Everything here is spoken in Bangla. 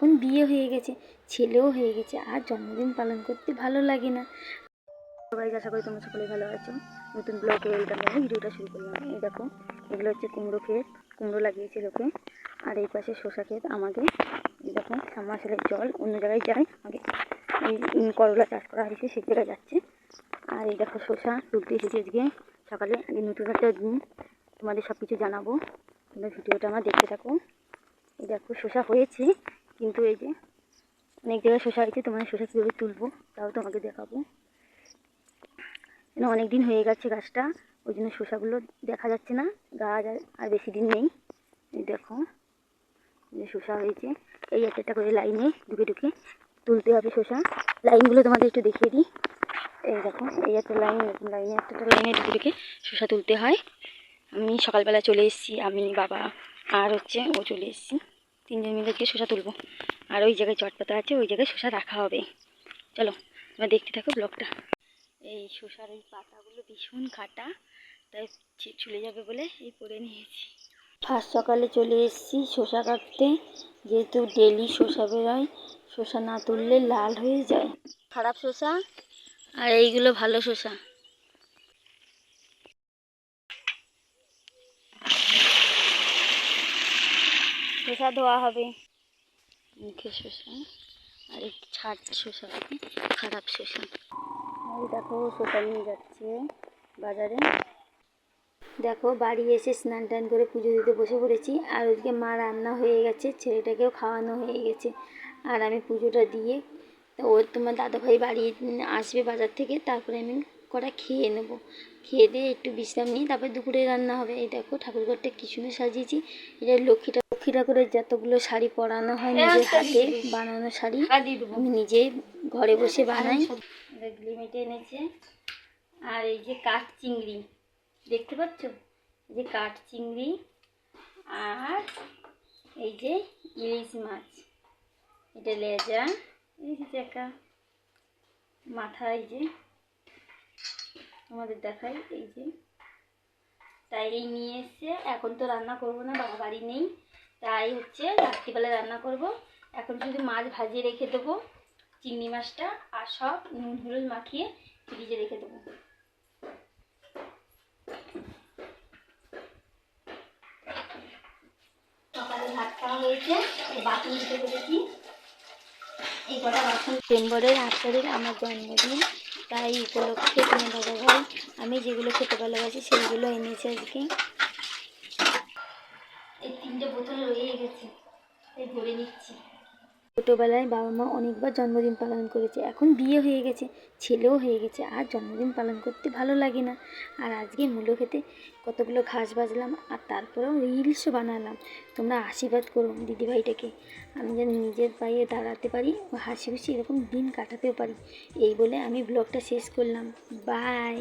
এখন বিয়ে হয়ে গেছে, ছেলেও হয়ে গেছে, আর জন্মদিন পালন করতে ভালো লাগে না। সবাই আশা করি তোমরা সকলে ভালো আছো। নতুন ব্লগে ওয়েলকাম জানাই ভিডিওটা শুরু করলাম। এই দেখো, এগুলো হচ্ছে কুমড়ো ক্ষেত, কুমড়ো লাগিয়েছে লোকে। আর এই পাশে শসা ক্ষেত আমাকে এই দেখো সামাশালের জল অন্য জায়গায় যায়। আগে এই করলা চাষ করা হয়েছে সে জায়গায় যাচ্ছে। আর এই দেখো শসা তুলতে এসেছি আজকে। সকালে আগে নতুন একটা দিন তোমাদের সব কিছু জানাব। তোমরা ভিডিওটা আমার দেখতে থাকো। এই দেখো শসা হয়েছে। কিন্তু এই যে অনেক জায়গায় শসা হয়েছে তোমার শসা কীভাবে তুলবো, তাও তোমাকে দেখাবো। কেন অনেক দিন হয়ে গেছে গাছটা, ওই জন্য শসাগুলো দেখা যাচ্ছে না, গাছ আর- বেশি দিন নেই। দেখো শসা হয়েছে, এই একটা একটা করে লাইনে ঢুকে ঢুকে তুলতে হবে শসা। লাইনগুলো তোমাদের একটু দেখিয়ে দিই। এই দেখো, এই একটা লাইন, এরকম লাইনে একটা একটা লাইনে ঢুকে ঢুকে শসা তুলতে হয়। আমি সকালবেলা চলে এসেছি, আমি বাবা, আর হচ্ছে ও চলে এসেছি। তিনজন মিলে গিয়ে শসা তুলবো। আর ওই জায়গায় চটপাতা আছে, ওই জায়গায় শসা রাখা হবে। চলো তোমরা দেখতে থাকো ব্লগটা। এই শসার ওই পাতাগুলো ভীষণ খাটা তাই ছুলে যাবে বলে এই করে নিয়েছি। ফার্স্ট সকালে চলে এসেছি শসা কাটতে, যেহেতু ডেলি শসা বেরোয়, শসা না তুললে লাল হয়ে যায়। খারাপ শসা, আর এইগুলো ভালো শসা। শসা ধোয়া হবে। মুখে শসা আর এই ছাট শসা খারাপ শসা এই দেখো শসা নিয়ে যাচ্ছে বাজারে। দেখো, বাড়ি এসে স্নান টান করে পুজো দিতে বসে পড়েছি, আর ওইদিকে মা রান্না হয়ে গেছে, ছেলেটাকেও খাওয়ানো হয়ে গেছে। আর আমি পুজোটা দিয়ে ওর তোমার দাদাভাই বাড়ি আসবে বাজার থেকে, তারপরে আমি কটা খেয়ে নেব। খেয়ে দিয়ে একটু বিশ্রাম নিয়ে, তারপর দুপুরে রান্না হবে। এই দেখো, ঠাকুরঘরটা কি সুন্দর সাজিয়েছি। এটা লক্ষ্মী লক্ষ্মী ঠাকুরের যতগুলো শাড়ি পরানো হয় নিজের হাতে বানানো শাড়ি আমি নিজেই ঘরে বসে বানাই। লিমিটে এনেছে। আর এই যে কাঠ চিংড়ি দেখতে পাচ্ছ? এই যে কাঠ চিংড়ি আর এই যে ইলিশ মাছ। এটা লেজা এই যে চাকা। মাথা এই যে তোমাদের দেখাই এই যে। তাই এই নিয়ে এসছে এখন তো রান্না করব না বাবা বাড়ি নেই। তাই হচ্ছে রাত্রিবেলা রান্না করব। এখন শুধু মাছ ভাজিয়ে রেখে দেবো, চিংড়ি মাছটা আর সব নুন, হলুদ মাখিয়ে ফ্রিজে রেখে দেবো। হয়েছে আট তারিখ আমার জন্মদিন, তাই উপলক্ষে তোমার দাদা ভাই আমি যেগুলো খেতে ভালোবাসি সেইগুলো এনেছে আজকে। রয়ে গেছে। তাই ভরে নিচ্ছি। ছোটোবেলায় বাবা মা অনেকবার জন্মদিন পালন করেছে। এখন বিয়ে হয়ে গেছে, ছেলেও হয়ে গেছে। আর জন্মদিন পালন করতে ভালো লাগে না। আর আজকে মূলো খেতে কতগুলো ঘাস বাজলাম, আর তারপরেও রিলসও বানালাম। তোমরা আশীর্বাদ করো দিদিভাইটাকে। আমি যেন নিজের পায়ে দাঁড়াতে পারি ও হাসি খুশি এরকম দিন কাটাতেও পারি। এই বলে আমি ব্লগটা শেষ করলাম। বাই।